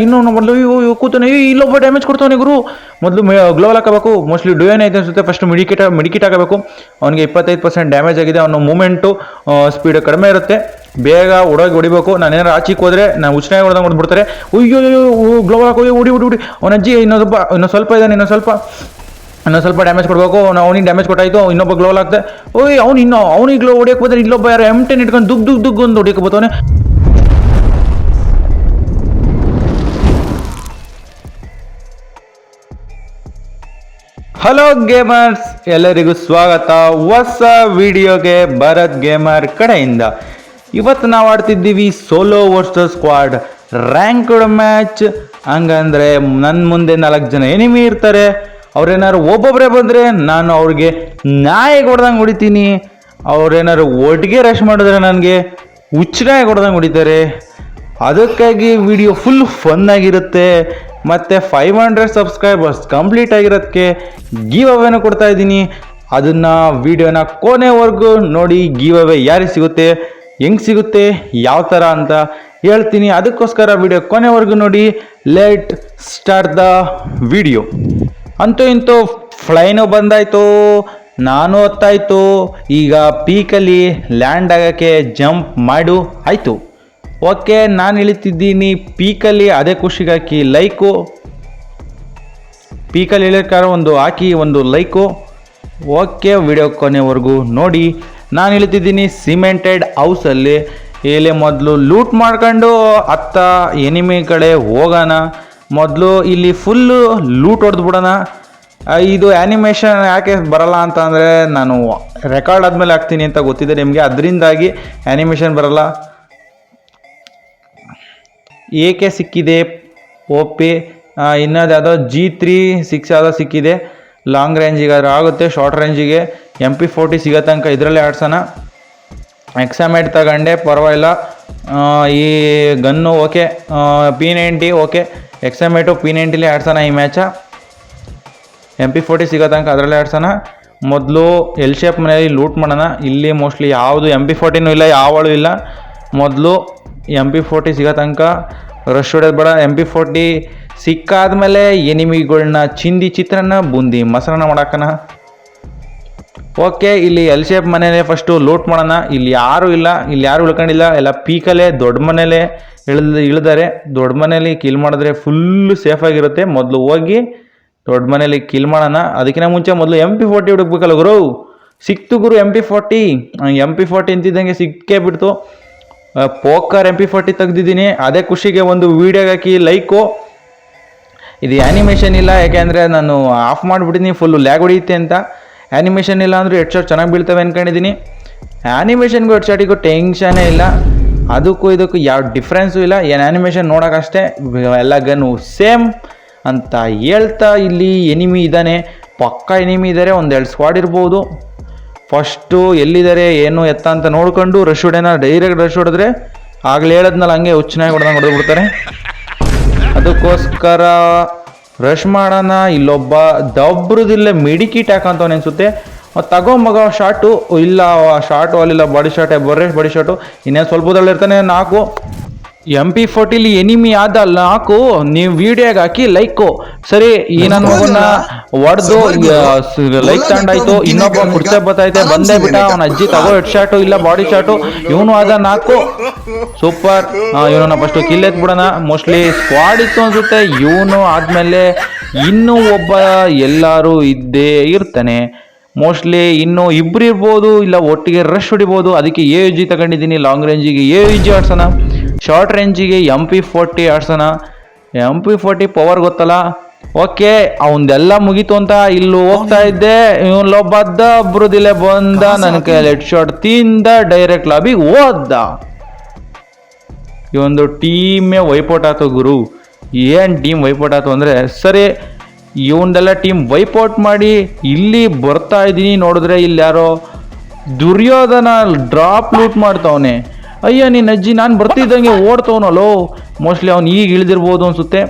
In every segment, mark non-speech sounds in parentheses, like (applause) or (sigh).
ಇನ್ನೊಂದು ಮೊದಲು ಇವು ಇವು ಕೂತಾನೆ ಇಲ್ಲೊಬ್ಬ ಡ್ಯಾಮೇಜ್ ಕೊಡ್ತಾನೆ ಗುರು. ಮೊದಲು ಗ್ಲೋವಲ್ ಹಾಕಬೇಕು. ಮೋಸ್ಟ್ಲಿ ಡುಯನ್ ಐತೆ ಅನ್ಸುತ್ತೆ. ಫಸ್ಟ್ ಮಿಡಿಕಿಟ ಮಿಡಿಕಿಟ್ ಹಾಕಬೇಕು. ಅವನಿಗೆ ಇಪ್ಪತ್ತೈದು ಪರ್ಸೆಂಟ್ ಡ್ಯಾಮೇಜ್ ಆಗಿದೆ. ಅವನ ಮೂಮೆಂಟು ಸ್ಪೀಡ್ ಕಡಿಮೆ ಇರುತ್ತೆ. ಬೇಗ ಹೊಡೋಗಿ ಹೊಡಿಬೇಕು. ನಾನು ಏನಾರು ಆಚಿಕ್ ಹೋದ್ರೆ, ನಾನು ಉಚ್ಚನಾಗಿ ಹೊಡೆದಂಗೆ ಹೊಡ್ಬಿಡ್ತಾರೆ ಅಯ್ಯೋ ಗ್ಲೋವಲ್ ಹಾಕೋ ಓಡಿ ಓಡಿ ಉಡಿ ಅವನ ಅಜ್ಜಿ ಸ್ವಲ್ಪ, ಇನ್ನೊಂದು ಸ್ವಲ್ಪ ಇದ್ದಾನೆ, ಇನ್ನೊಂದು ಸ್ವಲ್ಪ. ಇನ್ನೊಂದು ಸ್ವಲ್ಪ ಡ್ಯಾಮೇಜ್ ಕೊಡಬೇಕು. ಅವ್ನಿಗೆ ಡ್ಯಾಮೇಜ್ ಕೊಟ್ಟಾಯಿತು. ಇನ್ನೊಬ್ಬ ಗ್ಲೋವಲ್ ಆಗ್ತದೆ ಓಯ್, ಅವ್ನು ಇನ್ನೂ, ಅವ್ನಿಗೆ ಗ್ಲೋ ಹೊಡಿಯೋಕೆ ಹೋದ್ರೆ ಇಲ್ಲೊಬ್ಬ ಯಾರು ಎಂ ಟೆನ್ ಇಟ್ಕೊಂಡು ದುಗ್ ದುಗ್ ದುಗ್ ಒಂದು ಹೊಡಿಯಕ್ಕೆ ಬರ್ತಾನೆ ಹಲೋ ಗೇಮರ್ಸ್ ಎಲ್ಲರಿಗೂ ಸ್ವಾಗತ. ಹೊಸ ವಿಡಿಯೋಗೆ ಭರತ್ ಗೇಮರ್ ಕಡೆಯಿಂದ. ಇವತ್ತು ನಾವು ಆಡ್ತಿದ್ದೀವಿ solo versus squad ranked match ಹಂಗಂದ್ರೆ ನನ್ನ ಮುಂದೆ ನಾಲ್ಕು ಜನ ಎನಿಮಿ ಇರ್ತಾರೆ. ಅವ್ರೇನಾದ್ರು ಒಬ್ಬೊಬ್ಬರೇ ಬಂದರೆ ನಾನು ಅವ್ರಿಗೆ ನಾಯಿ ಕೊಡ್ದಂಗೆ ಹೊಡಿತೀನಿ. ಅವ್ರೇನಾದ್ರು ಒಟ್ಟಿಗೆ ರಶ್ ಮಾಡಿದ್ರೆ ನನಗೆ ಹುಚ್ಚಿನಾಯಿ ಕೊಡ್ದಂಗೆ ಹೊಡಿತಾರೆ. ಅದಕ್ಕಾಗಿ ವಿಡಿಯೋ ಫುಲ್ ಫನ್ ಆಗಿರುತ್ತೆ. ಮತ್ತು ಫೈವ್ ಹಂಡ್ರೆಡ್ ಸಬ್ಸ್ಕ್ರೈಬರ್ಸ್ ಕಂಪ್ಲೀಟ್ ಆಗಿರೋದಕ್ಕೆ ಗೀವ್ ಅವೇನ ಕೊಡ್ತಾ ಇದ್ದೀನಿ. ಅದನ್ನು ವಿಡಿಯೋನ ಕೊನೆವರೆಗೂ ನೋಡಿ ಗೀವ್ ಅವೇ ಯಾರಿಗೆ ಸಿಗುತ್ತೆ, ಹೆಂಗೆ ಸಿಗುತ್ತೆ, ಯಾವ ಥರ ಅಂತ ಹೇಳ್ತೀನಿ. ಅದಕ್ಕೋಸ್ಕರ ವಿಡಿಯೋ ಕೊನೆವರೆಗೂ ನೋಡಿ ಲೆಟ್ ಸ್ಟಾರ್ಟ್ ದ ವಿಡಿಯೋ ಅಂತೂ ಇಂತೂ ಫ್ಲೈನು ಬಂದಾಯಿತು, ನಾನು ಹೊತ್ತಾಯಿತು, ಈಗ ಪೀಕಲ್ಲಿ ಲ್ಯಾಂಡ್ ಆಗೋಕ್ಕೆ ಜಂಪ್ ಮಾಡು, ಆಯಿತು. ಓಕೆ, ನಾನು ಇಳಿತಿದ್ದೀನಿ ಪೀಕಲ್ಲಿ ಅದೇ ಖುಷಿಗಾಕಿ ಲೈಕು. ಪೀಕಲ್ಲಿ ಇಳಿಯೋಕ್ಕಾರ ಒಂದು ಹಾಕಿ, ಒಂದು ಲೈಕು. ಓಕೆ, ವಿಡಿಯೋ ಕೊನೆವರೆಗೂ ನೋಡಿ. ನಾನು ಇಳಿತಿದ್ದೀನಿ ಸಿಮೆಂಟೆಡ್ ಹೌಸಲ್ಲಿ ಇಲ್ಲಿ ಮೊದಲು ಲೂಟ್ ಮಾಡ್ಕೊಂಡು ಅತ್ತ ಎನಿಮಿ ಕಡೆ ಹೋಗೋಣ. ಮೊದಲು ಇಲ್ಲಿ ಫುಲ್ಲು ಲೂಟ್ ಹೊಡೆದು ಬಿಡೋಣ. ಇದು ಆ್ಯನಿಮೇಷನ್ ಯಾಕೆ ಬರಲ್ಲ ಅಂತ ಅಂದರೆ ನಾನು ರೆಕಾರ್ಡ್ ಆದಮೇಲೆ ಹಾಕ್ತೀನಿ ಅಂತ ಗೊತ್ತಿದೆ ನಿಮಗೆ. ಅದರಿಂದಾಗಿ ಆ್ಯನಿಮೇಷನ್ ಬರಲ್ಲ. ಏಕೆ ಸಿಕ್ಕಿದೆ? ಓಪಿ ಯಾವುದೋ ಜಿ ತ್ರೀ ಸಿಕ್ಸ್ ಯಾವುದೋ ಸಿಕ್ಕಿದೆ. ಲಾಂಗ್ ರೇಂಜಿಗೆ ಆದರೆ ಆಗುತ್ತೆ ಶಾರ್ಟ್ ರೇಂಜಿಗೆ ಎಂ ಪಿ ಫೋರ್ಟಿ ಸಿಗೋ ತನಕ ಇದರಲ್ಲೇ ಆಡ್ಸೋಣ. ಎಕ್ಸಾಮೇಟ್ ತಗೊಂಡೆ, ಪರವಾಗಿಲ್ಲ. ಈ gun okay P ninety okay ಎಕ್ಸಾಮೇಟು P ನೈಂಟಿಲಿ ಆಡ್ಸೋಣ ಈ ಮ್ಯಾಚ ಎಂ ಪಿ ಫೋರ್ಟಿ ಸಿಗೋ ತನಕ ಅದರಲ್ಲೇ ಆಡ್ಸೋಣ. ಮೊದಲು ಎಲ್ ಶೇಪ್ ಮನೆಯಲ್ಲಿ ಲೂಟ್ ಮಾಡೋಣ. ಇಲ್ಲಿ ಮೋಸ್ಟ್ಲಿ ಯಾವುದು ಎಂ ಪಿ ಫೋರ್ಟಿನೂ ಇಲ್ಲ, ಯಾವಳು ಇಲ್ಲ. ಮೊದಲು ಎಂ ಪಿ ಫೋರ್ಟಿ ಸಿಗೋ ತನಕ ರಶ್ ಹೊಡೆಯೋದು ಬೇಡ. ಎಂ ಪಿ ಫೋರ್ಟಿ ಸಿಕ್ಕಾದ್ಮೇಲೆ ಎನಿಮಿಗಳನ್ನ ಚಿಂದಿ ಚಿತ್ರಾನ್ನ ಬೂಂದಿ ಮೊಸರನ್ನ ಮಾಡಾಕನ ಓಕೆ ಇಲ್ಲಿ ಎಲ್ ಶೇಪ್ ಮನೇಲೆ ಫಸ್ಟು ಲೂಟ್ ಮಾಡೋಣ. ಇಲ್ಲಿ ಯಾರೂ ಇಲ್ಲ. ಇಲ್ಲಿ ಯಾರು ಉಳ್ಕೊಂಡಿಲ್ಲ. ಎಲ್ಲ ಪೀಕಲ್ಲೇ, ದೊಡ್ಡ ಮನೇಲೆ ಇಳ್ದ, ಇಳಿದಾರೆ. ದೊಡ್ಡ ಮನೇಲಿ ಕಿಲ್ ಮಾಡಿದ್ರೆ ಫುಲ್ಲು ಸೇಫಾಗಿರುತ್ತೆ ಮೊದಲು ಹೋಗಿ ದೊಡ್ಡ ಮನೇಲಿ ಕಿಲ್ ಮಾಡೋಣ. ಅದಕ್ಕಿಂತ ಮುಂಚೆ ಮೊದಲು ಎಂ ಪಿ ಫೋರ್ಟಿ ಹುಡುಕ್ಬೇಕಲ್ಲ ಗುರು. ಸಿಕ್ತು ಗುರು M P forty M P forty ಅಂತಿದ್ದಂಗೆ ಸಿಕ್ಕೇ ಬಿಡ್ತು. ಪೋಕರ್ ಎಂ ಪಿ ಫೋರ್ಟಿ ತೆಗ್ದಿದ್ದೀನಿ. ಅದೇ ಖುಷಿಗೆ ಒಂದು ವೀಡಿಯೋಗೆ ಹಾಕಿ ಲೈಕು. ಇದು ಆ್ಯನಿಮೇಷನ್ ಇಲ್ಲ ಯಾಕೆಂದರೆ ನಾನು ಆಫ್ ಮಾಡಿಬಿಟ್ಟಿದ್ದೀನಿ ಫುಲ್ಲು ಲ್ಯಾಗ್ ಹೊಡಿಯುತ್ತೆ ಅಂತ. ಆ್ಯನಿಮೇಷನ್ ಇಲ್ಲ ಅಂದರೆ ಹೆಡ್ ಶಾಟ್ ಚೆನ್ನಾಗಿ ಬೀಳ್ತವೆ ಅಂದ್ಕೊಂಡಿದ್ದೀನಿ ಆ್ಯನಿಮೇಷನ್ಗೂ ಹೆಡ್ ಶಾಟಿಗೂ ಟೆನ್ಷನೇ ಇಲ್ಲ. ಅದಕ್ಕೂ ಇದಕ್ಕೂ ಯಾವ ಡಿಫ್ರೆನ್ಸು ಇಲ್ಲ. ಏನು ಆ್ಯನಿಮೇಷನ್ ನೋಡೋಕ್ಕಷ್ಟೇ ಎಲ್ಲ ಗನ್ನು ಸೇಮ್ ಅಂತ ಹೇಳ್ತಾ ಇಲ್ಲಿ ಎನಿಮಿ ಇದ್ದಾನೆ. ಪಕ್ಕ ಎನಿಮಿ ಇದ್ದಾರೆ ಒಂದೆರಡು ಸ್ಕ್ವಾಡ್ ಇರ್ಬೋದು. ಫಸ್ಟು ಎಲ್ಲಿದ್ದಾರೆ, ಏನು ಎತ್ತ ಅಂತ ನೋಡ್ಕೊಂಡು ರಶ್ ಹೊಡೆನ ಡೈರೆಕ್ಟ್ ರಶ್ ಹೊಡೆದ್ರೆ ಆಗಲೇ ಹೇಳದ್ನಲ್ಲ, ಹಂಗೆ ಹುಚ್ಚನಾಗಿ ಹೊಡೆದಂಗೆ ಹೊಡೆದು ಬಿಡ್ತಾರೆ. ಅದಕ್ಕೋಸ್ಕರ ರಶ್ ಮಾಡೋಣ, ಇಲ್ಲೊಬ್ಬ ದಬ್ರದಿಲ್ಲ ಮಿಡಿಕಿಟ್ ಹಾಕಂತವನು ಅನಿಸುತ್ತೆ ಮತ್ತು ತಗೊಂಬಗ ಶಾರ್ಟು ಇಲ್ಲ ಶಾರ್ಟು ಅಲ್ಲಿಲ್ಲ ಬಾಡಿ ಶಾರ್ಟೇ ಬರ್ರೆ ಬಾಡಿ ಶಾರ್ಟು ಇನ್ನೇನು ಸ್ವಲ್ಪದಲ್ಲಿ ಇರ್ತಾನೆ, ನಾಲ್ಕು. ಎಂ ಪಿ ಫೋರ್ಟಿಲಿ ಎನಿಮಿ ಆದ ನಾಲ್ಕು ನೀವು ವಿಡಿಯೋಗೆ ಹಾಕಿ ಲೈಕು ಸರಿ ಈ ನನ್ನ ಮಗನ ಹೊಡೆದು ಲೈಕ್ ತಗೊಂಡಾಯ್ತು ಇನ್ನೊಬ್ಬ ಕುರ್ಚೆ ಬತ್ತೈತೆ ಬಂದೇ ಬಿಟ್ಟ ಅವನ ಅಜ್ಜಿ ತಗೋ ಹೆಡ್ ಶಾಟು ಇಲ್ಲ ಬಾಡಿ ಶಾಟು ಇವನು ಆದ ನಾಲ್ಕು ಸೂಪರ್. ಇವನನ್ನ ಫಸ್ಟ್ ಕಿಲ್ ಎತ್ಬಿಡೋಣ ಮೋಸ್ಟ್ಲಿ ಸ್ಕ್ವಾಡ್ ಇತ್ತು ಅನ್ಸುತ್ತೆ ಇವನು ಆದಮೇಲೆ ಇನ್ನೂ ಒಬ್ಬ ಎಲ್ಲರೂ ಇದ್ದೇ ಇರ್ತಾನೆ. ಮೋಸ್ಟ್ಲಿ ಇನ್ನು ಇಬ್ರು ಇರ್ಬೋದು ಇಲ್ಲ ಒಟ್ಟಿಗೆ ರಶ್ ಹೊಡಿಬೋದು. ಅದಕ್ಕೆ ಎ ಜಿ ತಗೊಂಡಿದ್ದೀನಿ ಲಾಂಗ್ ರೇಂಜಿಗೆ ಎ ಜಿ ಆಡ್ಸೋಣ. ಶಾರ್ಟ್ ರೇಂಜಿಗೆ ಎಂ ಪಿ ಫೋರ್ಟಿ ಆಡ್ಸೋಣ. ಎಂ ಪಿ ಫೋರ್ಟಿ ಪವರ್ ಗೊತ್ತಲ್ಲ? ಓಕೆ ಅವಂದೆಲ್ಲ ಮುಗೀತು ಅಂತ ಇಲ್ಲಿ ಹೋಗ್ತಾ ಇದ್ದೆ. ಬದ್ದ ಒಬ್ರು ದಿಲೆ ಬಂದ ನನ್ನ ಕೈಯಲ್ಲಿ ಹೆಡ್ ಶಾಟ್ ತಿಂದ ಡೈರೆಕ್ಟ್ ಲಾಬಿ ಓದ್ದ. ಈ ಒಂದು ಟೀಮೇ ವೈಪೌಟ್ ಆಯ್ತು ಗುರು. ಏನು ಟೀಮ್ ವೈಪೌಟ್ ಆಯ್ತು ಅಂದರೆ ಸರಿ ಇವನ್ದೆಲ್ಲ ಟೀಮ್ ವೈಪೌಟ್ ಮಾಡಿ ಇಲ್ಲಿ ಬರ್ತಾ ಇದ್ದೀನಿ ನೋಡಿದ್ರೆ ಇಲ್ಲಿ ಯಾರೋ ದುರ್ಯೋಧನ ಡ್ರಾಪ್ ಲೂಟ್ ಮಾಡ್ತಾವನೆ. ಅಯ್ಯ ನೀನು ಅಜ್ಜಿ ನಾನು ಬರ್ತಿದ್ದಂಗೆ ಓಡ್ತವನಲ್ಲೋ. ಮೋಸ್ಟ್ಲಿ ಅವ್ನು ಈಗ ಇಳಿದಿರ್ಬೋದು ಅನ್ಸುತ್ತೆ.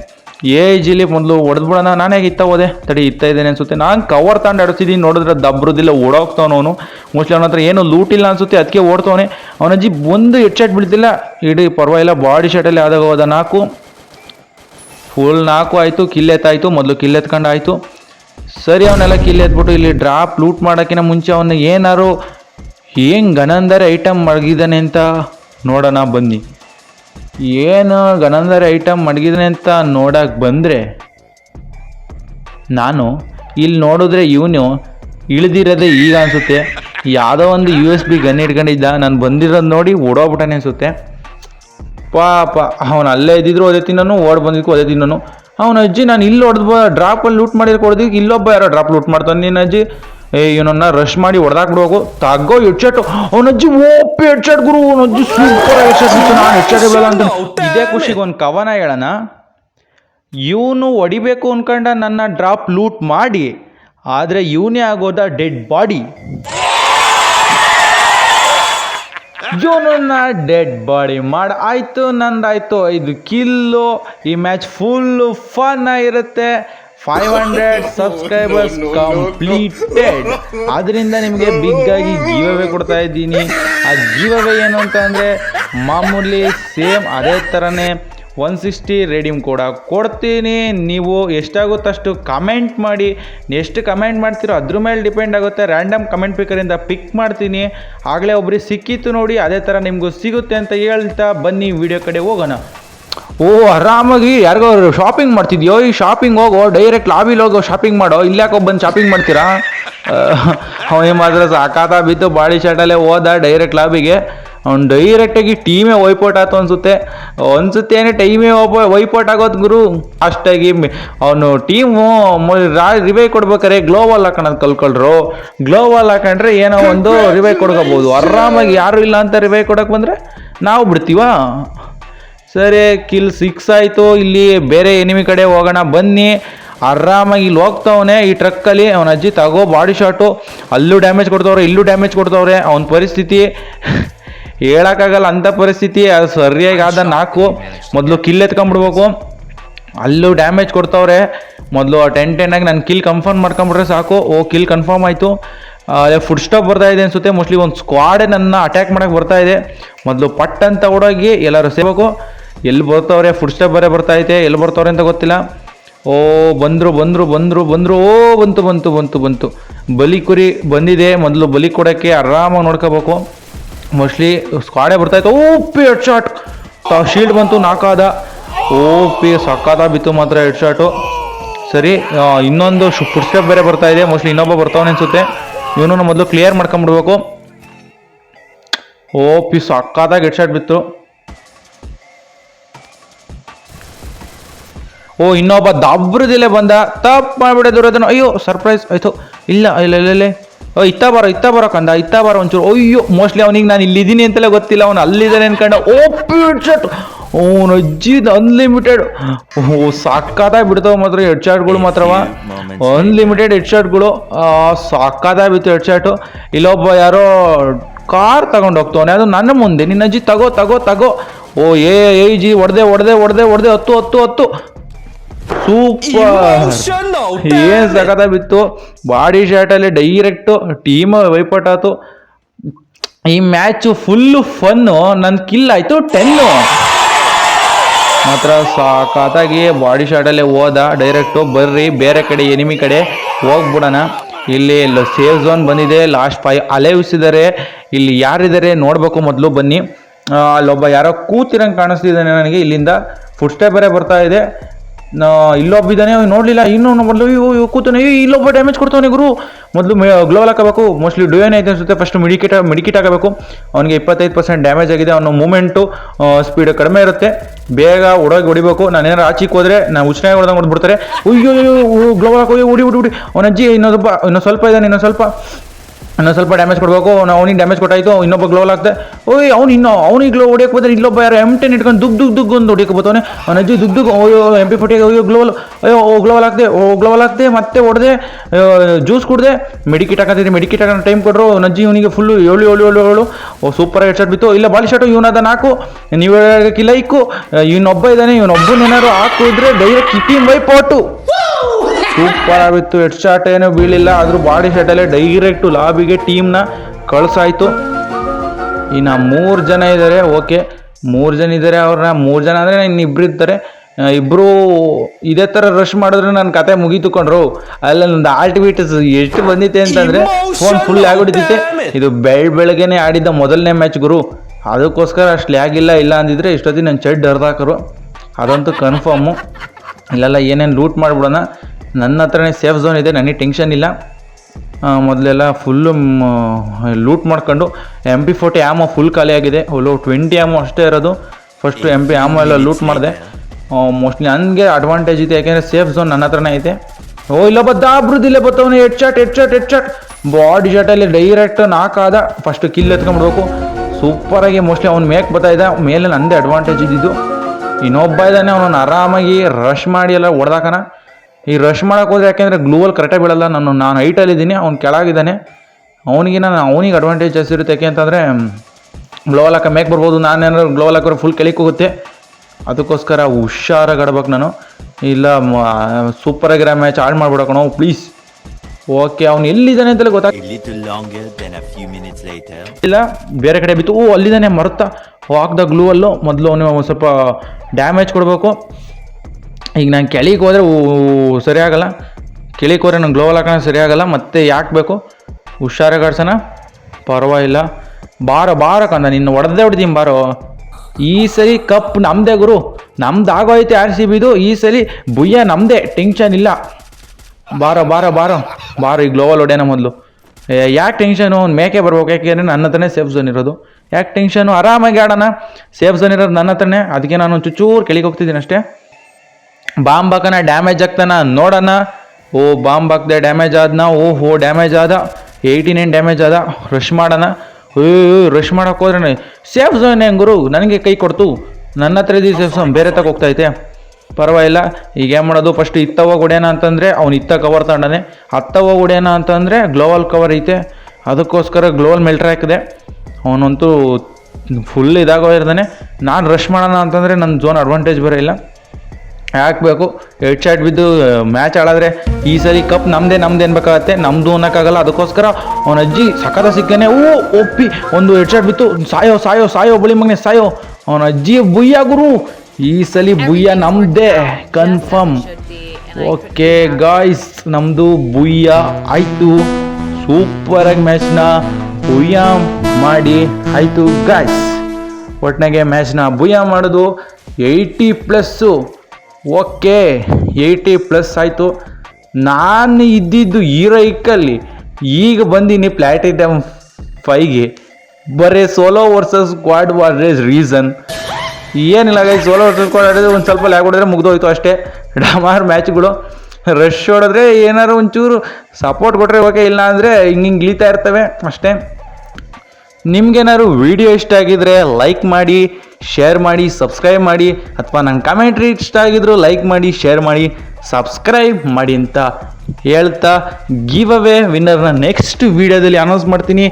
ಏ, ಜಿಲಿ, ಮೊದಲು ಹೊಡೆದ್ಬಿಡೋಣ ನಾನೇ ಇತ್ತ ಹೋದೆ? ತಡಿ, ಇತ್ತ ಇದ್ದೇನೆ ಅನಿಸುತ್ತೆ. ನಾನು ಕವರ್ ತಗೊಂಡು ಆಡಿಸಿದ್ದೀನಿ ನೋಡಿದ್ರೆ ದಬ್ರದಿಲ್ಲ ಅವನು. ಮೋಸ್ಟ್ಲಿ ಅವನ ಹತ್ರ ಏನು ಲೂಟಿಲ್ಲ ಅನಿಸುತ್ತೆ ಅದಕ್ಕೆ ಓಡ್ತವನೆ. ಅವನ ಅಜ್ಜಿ ಒಂದು ಹೆಡ್ ಶಾಟ್ ಬೀಳ್ತಿಲ್ಲ. ಇಡೀ ಪರವಾಗಿಲ್ಲ ಬಾಡಿ ಶಾಟಲ್ಲಿ ಆದಾಗ ಹೋದ ನಾಲ್ಕು. ಫುಲ್ ನಾಲ್ಕು ಆಯಿತು, ಕಿಲ್ಲೆತ್ತಾಯಿತು, ಮೊದಲು ಕಿಲ್ಲೆತ್ಕೊಂಡು ಆಯಿತು. ಸರಿ ಅವನ್ನೆಲ್ಲ ಕಿಲ್ಲೆತ್ಬಿಟ್ಟು ಇಲ್ಲಿ ಡ್ರಾಪ್ ಲೂಟ್ ಮಾಡೋಕ್ಕಿಂತ ಮುಂಚೆ ಅವನು ಏನಾರು, ಏನು ಗನಂದರೆ ಐಟಮ್ ಮಡಗಿದ್ದಾನೆ ಅಂತ. ನೋಡೋಣ, ಬನ್ನಿ. ಏನು ಗನಂದರ ಐಟಮ್ ಮಡಗಿದ್ರೆ ಅಂತ ನೋಡೋಕೆ ಬಂದರೆ, ನಾನು ಇಲ್ಲಿ ನೋಡಿದ್ರೆ ಇವನು ಇಳಿದಿರೋದೆ ಈಗ ಅನಿಸುತ್ತೆ. ಯಾವುದೋ ಒಂದು ಯು ಎಸ್ ಬಿ ಗನ್ ಇಟ್ಕೊಂಡಿದ್ದ ನಾನು ಬಂದಿರೋದು ನೋಡಿ ಓಡೋಗ್ಬಿಟ್ಟಾನೆ ಅನಿಸುತ್ತೆ. ಪಾಪ, ಅವನು ಅಲ್ಲೇ ಇದ್ದಿದ್ರು ಅದೇ ತಿನ್ನೋನು, ಓಡಿ ಬಂದಿದ್ದಕ್ಕೂ ಅದೇ ತಿನ್ನೋನು. ಅವನ ಅಜ್ಜಿ, ನಾನು ಇಲ್ಲಿ ಹೊಡೆದು ಡ್ರಾಪಲ್ಲಿ ಲೂಟ್ ಮಾಡಿದ್ರೆ ಕೊಡೋದಕ್ಕೆ ಇಲ್ಲೊಬ್ಬ ಯಾರೋ ಡ್ರಾಪ್ ಲೂಟ್ ಮಾಡ್ತಾನೆ. ನಿನ್ನ ಅಜ್ಜಿ ಇವನನ್ನ ರಶ್ ಮಾಡಿ ಹೊಡೆದಾಕ್ಬಿಡ್ಬೇಕು ತಗೋ ಹೆಡ್ಶಾಟ್ ಅವನ ಅಜ್ಜಿ ಓಪಿ ಹೆಡ್ಶಾಟ್ ಗುರು ಅವನ ಅಜ್ಜಿ ಸೂಪರ್ ಹೆಡ್ಶಾಟ್ ನಾನು ಹೆಡ್ಶಾಟ್ ಬೇಡ ಅಂತ ಇದೇ ಖುಷಿಗೆ ಒಂದು ಕವನ ಹೇಳೋಣ. ಇವನು ಹೊಡಿಬೇಕು ಅನ್ಕೊಂಡ ನನ್ನ ಡ್ರಾಪ್ ಲೂಟ್ ಮಾಡಿ ಆದರೆ ಇವನೇ ಆಗೋದ ಡೆಡ್ ಬಾಡಿ ಇವನನ್ನ ಡೆಡ್ ಬಾಡಿ ಮಾಡಿ. ಆಯಿತು ನಂದಾಯ್ತು. ಇದು ಕಿಲ್ಲು ಈ ಮ್ಯಾಚ್ ಫುಲ್ಲು ಫನ್ ಆಗಿರುತ್ತೆ. ಫೈವ್ ಹಂಡ್ರೆಡ್ ಸಬ್ಸ್ಕ್ರೈಬರ್ಸ್ ಕಂಪ್ಲೀಟೆಡ್ ಅದರಿಂದ ನಿಮಗೆ ಬಿಗ್ ಆಗಿ ಜೀವವೇ ಕೊಡ್ತಾ ಇದ್ದೀನಿ. ಆ ಗಿವವೇ ಏನು ಅಂತ ಅಂದರೆ ಮಾಮೂಲಿ ಸೇಮ್ ಅದೇ ಥರನೇ ಒನ್ ಸಿಕ್ಸ್ಟಿ ರೆಡೀಮ್ ಕೂಡ ಕೊಡ್ತೀನಿ. ನೀವು ಎಷ್ಟಾಗುತ್ತಷ್ಟು ಕಮೆಂಟ್ ಮಾಡಿ ಎಷ್ಟು ಕಮೆಂಟ್ ಮಾಡ್ತೀರೋ ಅದ್ರ ಮೇಲೆ ಡಿಪೆಂಡ್ ಆಗುತ್ತೆ. ರ್ಯಾಂಡಮ್ ಕಮೆಂಟ್ ಪಿಕರಿಂದ ಪಿಕ್ ಮಾಡ್ತೀನಿ. ಆಗಲೇ ಒಬ್ರಿಗೆ ಸಿಕ್ಕಿತ್ತು ನೋಡಿ ಅದೇ ಥರ ನಿಮಗೂ ಸಿಗುತ್ತೆ ಅಂತ ಹೇಳ್ತಾ ಬನ್ನಿ. ವಿಡಿಯೋ ಕಡೆ ಹೋಗೋಣ. ಓ, ಆರಾಮಾಗಿ ಯಾರಿಗೋ ಶಾಪಿಂಗ್ ಮಾಡ್ತಿದ್ಯೋ? ಈ ಶಾಪಿಂಗ್ ಹೋಗೋ ಡೈರೆಕ್ಟ್ ಲಾಬಿಲಿ ಹೋಗೋ ಶಾಪಿಂಗ್ ಮಾಡೋ? ಇಲ್ಲಾಕೋ ಬಂದು ಶಾಪಿಂಗ್ ಮಾಡ್ತೀರಾ? ಅವನೇ ಮಾತ್ರ ಸಾಕಾತ ಬಿತ್ತು ಬಾಡಿ ಶರ್ಟಲ್ಲೇ ಹೋದ ಡೈರೆಕ್ಟ್ ಲಾಬಿಗೆ ಅವ್ನು ಡೈರೆಕ್ಟಾಗಿ ಟೀಮೇ ವೈಪೌಟ್ ಆಯ್ತು ಅನ್ಸುತ್ತೆ. ಏನೇ ಟೈಮೇ ಒಬ್ಬ ವೈಪೌಟ್ ಆಗೋದು ಗುರು. ಅಷ್ಟಾಗಿ ಅವನು ಟೀಮು ರಿವೈ ಕೊಡ್ಬೇಕಾರೆ ಗ್ಲೋವಲ್ ಹಾಕೋಣದು ಕಲ್ಕೊಳ್ರು. ಗ್ಲೋವಲ್ ಹಾಕೊಂಡ್ರೆ ಏನೋ ಒಂದು ರಿವೈ ಕೊಡ್ಕೋಬೋದು. ಆರಾಮಾಗಿ ಯಾರು ಇಲ್ಲ ಅಂತ ರಿವೈ ಕೊಡೋಕೆ ಬಂದರೆ ನಾವು ಬಿಡ್ತೀವಾ? ಸರಿ, ಕಿಲ್ ಸಿಕ್ಸ್ ಆಯಿತು. ಇಲ್ಲಿ ಬೇರೆ ಎನಿಮಿ ಕಡೆ ಹೋಗೋಣ, ಬನ್ನಿ. ಆರಾಮಾಗಿ ಇಲ್ಲಿ ಹೋಗ್ತಾವನೆ ಈ ಟ್ರಕ್ಕಲ್ಲಿ ಅವನ ಅಜ್ಜಿ ತಗೋ ಬಾಡಿ ಶಾಟು ಅಲ್ಲೂ ಡ್ಯಾಮೇಜ್ ಕೊಡ್ತವ್ರೆ, ಇಲ್ಲೂ ಡ್ಯಾಮೇಜ್ ಕೊಡ್ತವ್ರೆ. ಅವನ ಪರಿಸ್ಥಿತಿ (laughs) ಹೇಳೋಕ್ಕಾಗಲ್ಲ ಅಂಥ ಪರಿಸ್ಥಿತಿ. ಅದು ಸರಿಯಾಗಿ ಆದ ನಾಲ್ಕು. ಮೊದಲು ಕಿಲ್ ಎತ್ಕೊಂಬಿಡ್ಬೇಕು ಅಲ್ಲೂ ಡ್ಯಾಮೇಜ್ ಕೊಡ್ತಾವ್ರೆ. ಮೊದಲು ಟೆನ್ ಟೆನ್ನಾಗಿ ನಾನು ಕಿಲ್ ಕನ್ಫರ್ಮ್ ಮಾಡ್ಕೊಂಬಿಟ್ರೆ ಸಾಕು. ಓ ಕಿಲ್ ಕನ್ಫರ್ಮ್ ಆಯಿತು. ಫುಡ್ ಸ್ಟಾಪ್ ಬರ್ತಾ ಇದೆ ಅನ್ಸುತ್ತೆ. ಮೋಸ್ಟ್ಲಿ ಒಂದು ಸ್ಕ್ವಾಡೇ ನನ್ನ ಅಟ್ಯಾಕ್ ಮಾಡೋಕೆ ಬರ್ತಾ ಇದೆ. ಮೊದಲು ಪಟ್ ಅಂತ ಓಡೋಗಿ ಎಲ್ಲರೂ ಸೇವಕು ಎಲ್ಲಿ ಬರ್ತಾವ್ರೆ? ಫುಡ್ ಸ್ಟೆಪ್ ಬರೇ ಬರ್ತಾ ಐತೆ ಎಲ್ಲಿ ಬರ್ತಾವ್ರೆ ಅಂತ ಗೊತ್ತಿಲ್ಲ. ಓ, ಬಂದರು ಬಂದರು ಬಂದರು ಬಂದರು, ಓ, ಬಂತು ಬಂತು ಬಂತು ಬಂತು. ಬಲಿ ಕುರಿ ಬಂದಿದೆ. ಮೊದಲು ಬಲಿ ಕೊಡೋಕ್ಕೆ ಆರಾಮಾಗಿ ನೋಡ್ಕೋಬೇಕು. ಮೋಸ್ಟ್ಲಿ ಸ್ಕ್ವಾಡೇ ಬರ್ತಾಯಿತ್ತು O P head shot shield ಬಂತು, ನಾಕಾದ. ಓ ಪಿ ಸಕ್ಕಾದ ಬಿತ್ತು ಮಾತ್ರ ಹೆಡ್ ಶಾಟು ಸರಿ ಇನ್ನೊಂದು ಫುಡ್ ಸ್ಟೆಪ್ ಬೇರೆ ಬರ್ತಾ ಇದೆ. ಮೋಸ್ಟ್ಲಿ ಇನ್ನೊಬ್ಬ ಬರ್ತಾವನೆ ಅನಿಸುತ್ತೆ. ಇವನು ಮೊದಲು ಕ್ಲಿಯರ್ ಮಾಡ್ಕೊಂಬಿಡ್ಬೇಕು. ಓ ಪಿ ಸಕ್ಕಾದಾಗ ಹೆಡ್ ಶಾಟ್ ಬಿತ್ತು. ಓ ಇನ್ನೊಬ್ಬ ದಬ್ರದಿಲ್ಲೇ ಬಂದ. ತಪ್ಪು ಮಾಡ್ಬಿಡೋದು ಅದನ್ನು ಅಯ್ಯೋ ಸರ್ಪ್ರೈಸ್ ಆಯ್ತು. ಇಲ್ಲ ಇಲ್ಲ ಇಲ್ಲ ಇಲ್ಲ. ಓ ಇತ್ತ ಬರೋ ಇತ್ತ ಬರೋ ಕಂದ ಇತ್ತ ಬರೋ ಒಂಚೂರು. ಅಯ್ಯೋ ಮೋಸ್ಟ್ಲಿ ಅವನಿಗೆ ನಾನು ಇಲ್ಲಿದ್ದೀನಿ ಅಂತಲೇ ಗೊತ್ತಿಲ್ಲ. ಅವನು ಅಲ್ಲಿದ್ದಾನೆ ಅನ್ಕೊಂಡ. ಓ ಹೆಡ್ ಶಾಟ್ ಅವನು ಅಜ್ಜಿ ಅನ್ಲಿಮಿಟೆಡ್ ಓ ಸಾಕಾದಾಗ ಬಿಡ್ತಾವ ಮಾತ್ರ ಹೆಡ್ ಶಾರ್ಟ್ಗಳು ಮಾತ್ರವ? ಅನ್ಲಿಮಿಟೆಡ್ ಹೆಡ್ ಶಾಟ್ಗಳು ಸಾಕಾದಾಗ ಬಿತ್ತು ಹೆಡ್ ಶಾರ್ಟು ಇಲ್ಲೊಬ್ಬ ಯಾರೋ ಕಾರ್ ತಗೊಂಡು ಹೋಗ್ತವನೆ. ಅದು ನನ್ನ ಮುಂದೆ. ನಿನ್ನ ಅಜ್ಜಿ ತಗೋ ತಗೋ ತಗೋ. ಓ ಏ ಏ ಜಿ ಹೊಡೆದೆ ಹೊಡೆದೆ ಹೊಡೆದೆ ಹೊಡೆದೆ ಹತ್ತು ಹತ್ತು ಹತ್ತು. ಸೂಪರ್ ಏನ್ ಸಖತ ಬಿತ್ತು ಬಾಡಿ ಶಾಟ್ ಅಲ್ಲಿ ಡೈರೆಕ್ಟ್ ಟೀಮ್ ವೈಪಟ್ ಆಯ್ತು. ಈ ಮ್ಯಾಚ್ ಫುಲ್ ಫನ್ನು ನನ್ನ ಕಿಲ್ ಆಯ್ತು ಟೆನ್ನು ಮಾತ್ರ ಸಾಕಾತಾಗಿ ಬಾಡಿ ಶಾಟಲ್ಲೇ ಹೋದ. ಡೈರೆಕ್ಟು ಬರ್ರಿ ಬೇರೆ ಕಡೆ ಎನಿಮಿ ಕಡೆ ಹೋಗ್ಬಿಡೋಣ. ಇಲ್ಲಿ ಸೇಫ್ ಝೋನ್ ಬಂದಿದೆ. ಲಾಸ್ಟ್ ಫೈವ್ ಅಲೆವ್ಸ್ ಇದ್ದಾರೆ ಇಲ್ಲಿ ಯಾರಿದ್ದಾರೆ ನೋಡಬೇಕು ಮೊದಲು ಬನ್ನಿ. ಅಲ್ಲೊಬ್ಬ ಯಾರೋ ಕೂತಿರಂಗೆ ಕಾಣಿಸ್ತಿದ್ದಾನೆ ನನಗೆ. ಇಲ್ಲಿಂದ ಫುಡ್ ಸ್ಟೆಪ್ ಬೇರೆ ಬರ್ತಾ ಇದೆ. ಇಲ್ಲೊಬ್ಬಿದ್ದಾನೆ ನೋಡಲಿಲ್ಲ ಇನ್ನೊಂದು ಮೊದಲು ಇವು ಕೂತಾನೆ ಇಲ್ಲೊಬ್ಬ ಡ್ಯಾಮೇಜ್ ಕೊಡ್ತಾನೆ ಗುರು. ಮೊದಲು ಗ್ಲೋವಲ್ ಹಾಕಬೇಕು. ಮೋಸ್ಟ್ಲಿ ಡುಯನ್ ಐತೆ ಅನ್ಸುತ್ತೆ ಫಸ್ಟ್ ಮಿಡಿಕಿಟ ಮಿಡಿಕಿಟ್ ಹಾಕಬೇಕು. ಅವನಿಗೆ ಇಪ್ಪತ್ತೈದು ಪರ್ಸೆಂಟ್ ಡ್ಯಾಮೇಜ್ ಆಗಿದೆ ಅವನ ಮೂಮೆಂಟು ಸ್ಪೀಡ್ ಕಡಿಮೆ ಇರುತ್ತೆ. ಬೇಗ ಹೊಡೋಗಿ ಹೊಡಿಬೇಕು. ನಾನು ಏನಾರು ಆಚಿಗೆ ಹೋದ್ರೆ, ನಾನು ಉಚ್ಚನಾಗಿ ಹೊಡೆದಂಗೆ ಹೊಡ್ಬಿಡ್ತಾರೆ ಅಯ್ಯೋ ಗ್ಲೋವಲ್ ಹಾಕೋ ಉಡಿ ಉಡಿ ಉಡಿ ಅವನ ಅಜ್ಜಿ ಇನ್ನೊಂದು ಇನ್ನೊಂದು ಸ್ವಲ್ಪ ಇದ್ದಾನೆ, ಇನ್ನೊಂದು ಸ್ವಲ್ಪ. ಇನ್ನೊಂದು ಸ್ವಲ್ಪ ಡ್ಯಾಮೇಜ್ ಕೊಡಬೇಕು. ನಾವು ಅವನಿಗೆ ಡ್ಯಾಮೇಜ್ ಕೊಟ್ಟಾಯಿತು ಇನ್ನೊಬ್ಬ ಗ್ಲೋ ಆಗ್ತದೆ ಓಯ್, ಅವ್ನು ಇನ್ನೂ ಅವ್ನಿಗೆ ಗ್ಲೋ ಹೊಡಿಯಕ್ಕೆ ಬಂದ್ರೆ ಇಲ್ಲೊಬ್ಬ ಯಾರು ಎಂ ಟೆನ್ ಇಟ್ಕೊಂಡು ದುಗ್ ದುಗ್ ದುಗ್ ಒಂದು ಹೊಡಿಯಕ್ಕೆ ಬರ್ತಾನೆ ಅವನ ಅಜ್ಜಿ ದುಗ್ ದುಗ್ ಅಯ್ಯೋ ಎಂ ಪಿ ಫೋರ್ಟಿ ಅಯ್ಯೋ ಗ್ಲೋವಲ್ ಅಯ್ಯೋ, ಓ ಗ್ಲೋವಲ್ ಹಾಕ್ದೆ ಓ ಗ್ಲೋವಲ್ ಹಾಕ್ದೆ ಮತ್ತೆ ಹೊಡೆದೆ ಜ್ಯೂಸ್ ಕುಡ್ದೆ. ಮೆಡಿಕಿಟ್ ಹಾಕಿದ್ರೆ ಮೆಡಿಕಿಟ್ ಹಾಕೋ ಟೈಮ್ ಕೊಟ್ಟರು ಅಜ್ಜಿ ಇವನಿಗೆ ಫುಲ್ಲು ಏಳು ಏಳು ಏಳು ಏಳು. ಓ ಸೂಪರ್ ಹೆಡ್ ಶಾಟ್ ಬಿತ್ತು. ಇಲ್ಲ ಬಾಲಿ ಶಾಟು ಇವನದ ನಾಲ್ಕು. ನೀವು ಕಿಲ್ಲ ಇಕ್ಕು ಇವನೊಬ್ಬ ಇದ್ದಾನೆ ಇವನೊಬ್ಬನೇನಾದ್ರು ಹಾಕಿದ್ರೆ direct team wipe out super ಆಗಿತ್ತು. ಹೆಡ್ ಶಾಟ್ ಏನೂ ಬೀಳಿಲ್ಲ ಆದರೂ ಬಾಡಿ ಶಾಟಲ್ಲೇ ಡೈರೆಕ್ಟು ಲಾಬಿಗೆ ಟೀಮ್ನ ಕಳಿಸಾಯ್ತು. ಇನ್ನು ಮೂರು ಜನ ಇದ್ದಾರೆ ಓಕೆ ಮೂರು ಜನ ಇದ್ದಾರೆ ಅವ್ರನ್ನ ಮೂರು ಜನ ಅಂದರೆ ಇನ್ನು ಇಬ್ಬರು ಇರ್ತಾರೆ. ಇಬ್ಬರು ಇದೇ ಥರ ರಶ್ ಮಾಡಿದ್ರೆ ನನ್ನ ಕತೆ ಮುಗೀತುಕೊಂಡ್ರು. ಅಲ್ಲ ನಂದು ಆಲ್ಟಿವಿಟೀಸ್ ಎಷ್ಟು ಬಂದಿತ್ತೆ ಅಂತಂದರೆ ಫೋನ್ ಫುಲ್ ಆಗಿಬಿಟ್ಟಿತ್ತೆ. ಇದು ಬೆಳ್ ಬೆಳಗ್ಗೆನೇ ಆಡಿದ್ದ ಮೊದಲನೇ ಮ್ಯಾಚ್ ಗುರು. ಅದಕ್ಕೋಸ್ಕರ ಅಷ್ಟು ಲ್ಯಾಗ್ ಇಲ್ಲ ಇಲ್ಲ ಅಂದಿದ್ರೆ ಇಷ್ಟೊತ್ತಿಗೆ ನನ್ನ ಚೆಡ್ ಹರಿದಾಕರು. ಅದಂತೂ ಕನ್ಫರ್ಮು ಇಲ್ಲೆಲ್ಲ ಏನೇನು ಲೂಟ್ ಮಾಡಿಬಿಡೋಣ. ನನ್ನ ಹತ್ರನೇ ಸೇಫ್ ಝೋನ್ ಇದೆ ನನಗೆ ಟೆನ್ಷನ್ ಇಲ್ಲ. ಮೊದಲೆಲ್ಲ ಫುಲ್ಲು ಲೂಟ್ ಮಾಡ್ಕೊಂಡು M P forty ammo full ಖಾಲಿಯಾಗಿದೆ ಒಳ್ಳು ಟ್ವೆಂಟಿ ಆಮೋ ಅಷ್ಟೇ ಇರೋದು. ಫಸ್ಟು ಎಂ ಪಿ ಆಮೋ ಎಲ್ಲ ಲೂಟ್ ಮಾಡಿದೆ. ಮೋಸ್ಟ್ಲಿ ನನಗೆ ಅಡ್ವಾಂಟೇಜ್ ಇದೆ ಯಾಕೆಂದರೆ ಸೇಫ್ ಝೋನ್ ನನ್ನ ಹತ್ರನೇ ಐತೆ ಓ ಇಲ್ಲ ಬದ್ದ ಬ್ರುದಿಲ್ಲ ಬತ್ತವನು head shot head shot head shot body ಶಾಟಲ್ಲಿ direct ನಾಕಾದ ಫಸ್ಟ್ ಕಿಲ್ ಎತ್ಕೊಂಡ್ಬಿಡ್ಬೇಕು. ಸೂಪರಾಗಿ ಮೋಸ್ಟ್ಲಿ ಅವ್ನು ಮೇಕ್ ಬರ್ತಾ ಇದ್ದ. ಮೇಲೆ ನಂದೇ ಅಡ್ವಾಂಟೇಜ್ ಇದ್ದಿದ್ದು. ಇನ್ನೊಬ್ಬ ಇದ್ದಾನೆ ಅವನನ್ನು ಆರಾಮಾಗಿ ರಶ್ ಮಾಡಿ ಎಲ್ಲ ಹೊಡೆದಾಕನ. ಈ ರಶ್ ಮಾಡೋಕ್ಕೆ ಹೋದ್ರೆ ಯಾಕೆಂದರೆ ಗ್ಲೂವಲ್ಲಿ ಕರೆಕ್ಟಾಗಿ ಬೀಳಲ್ಲ. ನಾನು ನಾನು ಹೈಟಲ್ಲಿದ್ದೀನಿ ಅವ್ನು ಕೆಳಗಿದ್ದಾನೆ. ಅವನಿಗೆ ನಾನು ಅವನಿಗೆ ಅಡ್ವಾಂಟೇಜ್ ಜಾಸ್ತಿ ಇರುತ್ತೆ ಯಾಕೆ ಅಂತಂದರೆ ಗ್ಲೋವಲ್ ಹಾಕ ಮೇಕ್ ಬರ್ಬೋದು. ನಾನೇನಾದ್ರು ಗ್ಲೋವಲ್ ಹಾಕಿದ್ರೆ ಫುಲ್ ಕೆಳಕ್ಕೆ ಹೋಗುತ್ತೆ. ಅದಕ್ಕೋಸ್ಕರ ಹುಷಾರಾಗಿ ಆಡ್ಬೇಕು ನಾನು. ಇಲ್ಲ ಸೂಪರಾಗಿರೋ ಮ್ಯಾಚ್ ಹಾಳು ಮಾಡ್ಬಿಡಕೋಣ ಪ್ಲೀಸ್ ಓಕೆ ಅವ್ನು ಎಲ್ಲಿದ್ದಾನೆ ಅಂತಲೇ ಗೊತ್ತಾಗ. ಇಲ್ಲ ಬೇರೆ ಕಡೆ ಬಿತ್ತು. ಓ ಅಲ್ಲಿದ್ದಾನೆ ಮರ್ತ. ಹಾಕ್ದ ಗ್ಲೂ ಅಲ್ಲೂ ಮೊದಲು ಅವನು ಸ್ವಲ್ಪ ಡ್ಯಾಮೇಜ್ ಕೊಡಬೇಕು. ಈಗ ನಾನು ಕೆಳಗೆ ಹೋದರೆ ಸರಿ ಆಗಲ್ಲ ಕೆಳಗೆ ಹೋದರೆ ನಂಗೆ ಗ್ಲೋವಲ್ ಹಾಕೋಣ ಸರಿ ಆಗಲ್ಲ ಮತ್ತೆ ಯಾಕೆ ಬೇಕು? ಹುಷಾರಾಗಾಡ್ಸೋಣ ಪರವಾಗಿಲ್ಲ. ಬಾರೋ ಬಾರೋ ಕಂದ, ನಿನ್ನ ಹೊಡೆದೇ ಹೊಡ್ದೀನಿ ಬಾರೋ. ಈ ಸರಿ ಕಪ್ ನಮ್ಮದೇ ಗುರು. ನಮ್ದು ಆಗೋಯ್ತೆ ಆರ್ ಸಿ ಬಿದು. ಈ ಸರಿ ಬುಯ್ಯ ನಮ್ಮದೇ ಟೆನ್ಷನ್ ಇಲ್ಲ. ಬಾರೋ ಬಾರೋ ಬಾರೋ. ಬಾರೋ, ಈ ಗ್ಲೋವಲ್ ಹೊಡೆಯೋಣ ಮೊದಲು. ಯಾಕೆ ಟೆನ್ಷನು? ಅವ್ನು ಮೇಕೆ ಬರ್ಬೇಕು. ಯಾಕೆಂದರೆ ನನ್ನ ಹತ್ರನೇ ಸೇಫ್ ಝೋನ್ ಇರೋದು. ಯಾಕೆ ಟೆನ್ಷನು? ಆರಾಮಾಗಿ ಆಡೋಣ. ಸೇಫ್ ಝೋನ್ ಇರೋದು ನನ್ನ ಹತ್ರನೇ. ಅದಕ್ಕೆ ನಾನು ಒಂಚೂರು ಚೂರು ಕೆಳಗೆ ಹೋಗ್ತಿದ್ದೀನಿ ಅಷ್ಟೇ. ಬಾಂಬ್ ಹಾಕೋಣ ಡ್ಯಾಮೇಜ್ ಆಗ್ತಾನ, ನೋಡೋಣ. ಓ ಬಾಂಬ್ ಹಾಕ್ದೆ ಡ್ಯಾಮೇಜ್ ಆದನ ಓ ಹೋ ಡ್ಯಾಮೇಜ್ ಆದ. ಏಯ್ಟಿ ನೈನ್ ಡ್ಯಾಮೇಜ್ ಆದ. ರಶ್ ಮಾಡೋಣ. ಅಯ್ಯೋ ರಶ್ ಮಾಡೋಕೆ ಹೋದ್ರೆ ಸೇಫ್ ಝೋನ್ ಹೆಂಗ್ ಗುರು? ನನಗೆ ಕೈ ಕೊಡ್ತು. ನನ್ನ ಹತ್ರ ಇದ್ದೀವಿ ಸೇಫ್ ಝೋನ್ ಬೇರೆ ತಗ ಹೋಗ್ತೈತೆ. ಪರವಾಗಿಲ್ಲ. ಈಗ ಏನು ಮಾಡೋದು? ಫಸ್ಟ್ ಇತ್ತವ ಹೊಡ್ಯಾನ ಅಂತಂದರೆ ಅವ್ನು ಇತ್ತ ಕವರ್ ತಗೊಂಡಾನೆ. ಹತ್ತವ ಹೊಡ್ಯಾನ ಅಂತಂದರೆ ಗ್ಲೋವಲ್ ಕವರ್ ಐತೆ. ಅದಕ್ಕೋಸ್ಕರ ಗ್ಲೋವಲ್ ಮೆಲ್ಟ್ರ್ ಹಾಕಿದೆ. ಅವನಂತೂ ಫುಲ್ ಇದಾಗೋಗಿರ್ತಾನೆ ನಾನು ರಶ್ ಮಾಡೋಣ ಅಂತಂದರೆ ನನ್ನ ಝೋನ್ ಅಡ್ವಾಂಟೇಜ್ ಬೇರೆ ಇಲ್ಲ. ಹಾಕ್ಬೇಕು. ಎಡ್ ಶಾಟ್ ಬಿದ್ದು ಮ್ಯಾಚ್ ಆಡಿದ್ರೆ ಈ ಸರಿ ಕಪ್ ನಮ್ಮದೇ ನಮ್ದು ಅನ್ಬೇಕಾಗತ್ತೆ. ನಮ್ಮದು ಅನ್ನೋಕ್ಕಾಗಲ್ಲ. ಅದಕ್ಕೋಸ್ಕರ ಅವನ ಅಜ್ಜಿ ಸಖತ ಸಿಕ್ಕನೆ ಓ ಒಪ್ಪಿ ಒಂದು ಹೆಡ್ ಶಾಟ್ ಬಿತ್ತು. ಸಾಯೋ ಸಾಯೋ ಸಾಯೋ ಬಳಿ ಮಗನೆ ಸಾಯೋ. ಅವನ ಅಜ್ಜಿ ಬುಯ್ಯ ಗುರು. ಈ ಸಲಿ ಬುಯ್ಯ ನಮ್ಮದೇ ಕನ್ಫರ್ಮ್ ಓಕೆ ಗಾಯ್ಸ್ ನಮ್ಮದು ಬುಯ್ಯ ಆಯಿತು. ಸೂಪರಾಗಿ ಮ್ಯಾಚ್ನ ಬುಯ್ಯ ಮಾಡಿ ಆಯಿತು ಗಾಯ್ಸ್ ಒಟ್ನಾಗೆ ಮ್ಯಾಚ್ನ ಬುಯ್ಯ ಮಾಡೋದು eighty plus okay, eighty plus ಆಯಿತು. ನಾನು ಇದ್ದಿದ್ದು ಹೀರೋಯಿಕ್ಕಲ್ಲಿ. ಈಗ ಬಂದೀನಿ ಪ್ಲ್ಯಾಟಿನಮ್ ಫೈಗೆ ಬರೀ solo versus squad war reason. ಏನಿಲ್ಲ ಗೈ ಸೋಲೋ ವರ್ಸಸ್ ಕ್ವಾಡ್ ಆಡಿದ್ರೆ ಒಂದು ಸ್ವಲ್ಪ ಲ್ಯಾಗ್ ಹೊಡೆದ್ರೆ ಮುಗ್ದೋಯ್ತು ಅಷ್ಟೇ. ಡಮಾರ್ ಮ್ಯಾಚ್ಗಳು. ರಶ್ ಹೊಡೆದ್ರೆ ಏನಾದ್ರು ಒಂಚೂರು ಸಪೋರ್ಟ್ ಕೊಟ್ಟರೆ ಓಕೆ ಇಲ್ಲ ಅಂದರೆ ಹಿಂಗೆ ಹಿಂಗೆ ಇಳಿತಾ ಇರ್ತವೆ ಅಷ್ಟೇ. ನಿಮ್ಗೇನಾದ್ರು ವಿಡಿಯೋ ಇಷ್ಟ ಆಗಿದ್ರೆ ಲೈಕ್ ಮಾಡಿ ಶೇರ್ ಮಾಡಿ ಸಬ್ಸ್ಕ್ರೈಬ್ ಮಾಡಿ ಅಥವಾ ನನ್ನ ಕಮೆಂಟ್ರಿ ಇಷ್ಟ ಆಗಿದ್ರು ಲೈಕ್ ಮಾಡಿ ಶೇರ್ ಮಾಡಿ ಸಬ್ಸ್ಕ್ರೈಬ್ ಮಾಡಿ ಅಂತ ಹೇಳ್ತಾ ಗಿವ್ ಅವೇ ವಿನ್ನರ್ನ ನೆಕ್ಸ್ಟ್ ವೀಡಿಯೋದಲ್ಲಿ ಅನೌನ್ಸ್ ಮಾಡ್ತೀನಿ.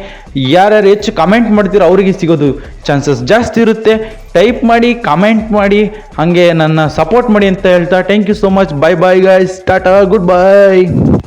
ಯಾರ್ಯಾರು ಹೆಚ್ಚು ಕಮೆಂಟ್ ಮಾಡ್ತೀರೋ ಅವರಿಗೆ ಸಿಗೋದು ಚಾನ್ಸಸ್ ಜಾಸ್ತಿ ಇರುತ್ತೆ. ಟೈಪ್ ಮಾಡಿ ಕಮೆಂಟ್ ಮಾಡಿ, ಹಾಗೆ ನನ್ನ ಸಪೋರ್ಟ್ ಮಾಡಿ ಅಂತ ಹೇಳ್ತಾ. Thank you so much bye bye guys Tata good by